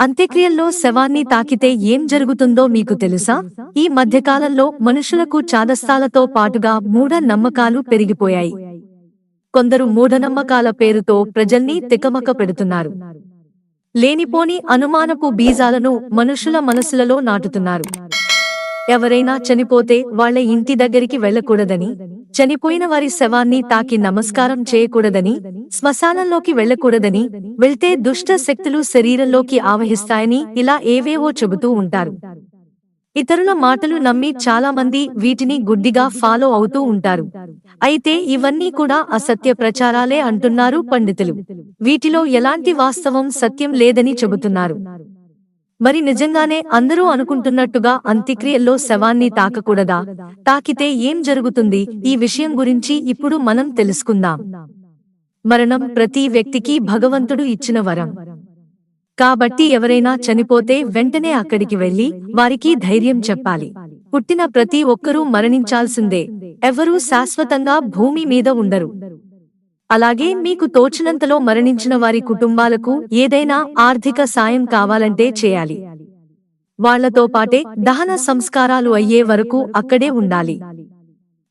అంత్యక్రియల్లో శవాన్ని తాకితే ఏం జరుగుతుందో మీకు తెలుసా? ఈ మధ్యకాలంలో మనుషులకు చాదస్తాలతో పాటుగా మూఢ నమ్మకాలు పెరిగిపోయాయి. కొందరు మూఢనమ్మకాల పేరుతో ప్రజల్ని తికమక పెడుతున్నారు. లేనిపోని అనుమానపు బీజాలను మనుషుల మనసులలో నాటుతున్నారు. ఎవరైనా చనిపోతే వాళ్ళ ఇంటి దగ్గరికి వెళ్ళకూడదని చనిపోయిన వారి శవాన్ని తాకి నమస్కారం చేయకూడదని శ్మశానంలోకి వెళ్ళకూడదని వెళ్తే దుష్ట శక్తులు శరీరంలోకి ఆవహిస్తాయని ఇలా ఏవేవో చెబుతూ ఉంటారు. ఇతరుల మాటలు నమ్మి చాలా మంది వీటిని గుడ్డిగా ఫాలో అవుతూ ఉంటారు. అయితే ఇవన్నీ కూడా అసత్య ప్రచారాలే అంటున్నారు పండితులు. వీటిలో ఎలాంటి వాస్తవం సత్యం లేదని చెబుతున్నారు. మరి నిజంగానే అందరూ అనుకుంటున్నట్టుగా అంత్యక్రియల్లో శవాన్ని తాకకూడదా? తాకితే ఏం జరుగుతుంది? ఈ విషయం గురించి ఇప్పుడు మనం తెలుసుకుందాం. మరణం ప్రతి వ్యక్తికి భగవంతుడు ఇచ్చిన వరం. కాబట్టి ఎవరైనా చనిపోతే వెంటనే అక్కడికి వెళ్ళి వారికి ధైర్యం చెప్పాలి. పుట్టిన ప్రతి ఒక్కరూ మరణించాల్సిందే. ఎవరూ శాశ్వతంగా భూమి మీద ఉండరు. అలాగే మీకు తోచినంతలో మరణించిన వారి కుటుంబాలకు ఏదైనా ఆర్థిక సాయం కావాలంటే చేయాలి. వాళ్ళతో పాటే దహన సంస్కారాలు అయ్యే వరకు అక్కడే ఉండాలి.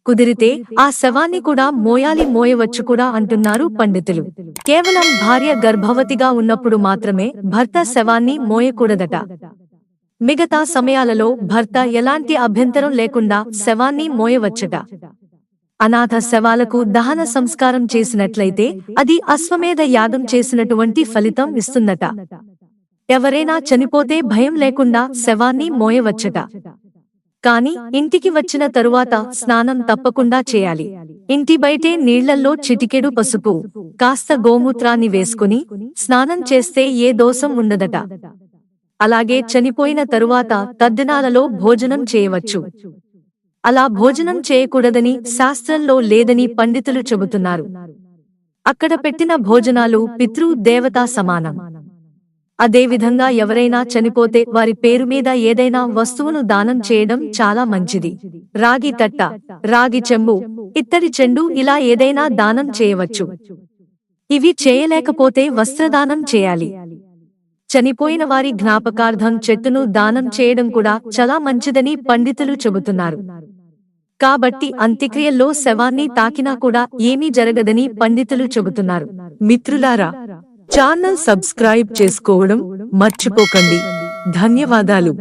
కుదిరితే ఆ శవాన్ని కూడా మోయాలి మోయవచ్చు కూడా అంటున్నారు పండితులు. కేవలం భార్య గర్భవతిగా ఉన్నప్పుడు మాత్రమే భర్త శవాన్ని మోయకూడదట. మిగతా సమయాలలో భర్త ఎలాంటి అభ్యంతరం లేకుండా శవాన్ని మోయవచ్చట. అనాథ శవాలకు దహన సంస్కారం చేసినట్లయితే అది అశ్వమేధ యాగం చేసినటువంటి ఫలితం ఇస్తుందట. ఎవరైనా చనిపోతే భయం లేకుండా శవాన్ని మోయవచ్చట. కాని ఇంటికి వచ్చిన తరువాత స్నానం తప్పకుండా చేయాలి. ఇంటి బయటే నీళ్ళల్లో చిటికెడు పసుపు కాస్త గోమూత్రాన్ని వేసుకుని స్నానం చేస్తే ఏ దోషం ఉండదట. అలాగే చనిపోయిన తరువాత తద్దినాలలో భోజనం చేయవచ్చు. అలా భోజనం చేయకూడదని శాస్త్రంలో లేదని పండితులు చెబుతున్నారు. అక్కడ పెట్టిన భోజనాలు పితృ దేవతా సమానం. అదేవిధంగా ఎవరైనా చనిపోతే వారి పేరు మీద ఏదైనా వస్తువును దానం చేయడం చాలా మంచిది. రాగి తట్ట రాగి చెంబు ఇత్తడి చెండు ఇలా ఏదైనా దానం చేయవచ్చు. ఇవి చేయలేకపోతే వస్త్రదానం చేయాలి. చనిపోయిన వారి జ్ఞాపకార్థం చెట్టును దానం చేయడం కూడా చాలా మంచిదని పండితులు చెబుతున్నారు. కాబట్టి అంత్యక్రియల్లో శవాన్ని తాకినా కూడా ఏమీ జరగదని పండితులు చెబుతున్నారు. మిత్రులారా ఛానల్ సబ్స్క్రైబ్ చేసుకోవడం మర్చిపోకండి. ధన్యవాదాలు.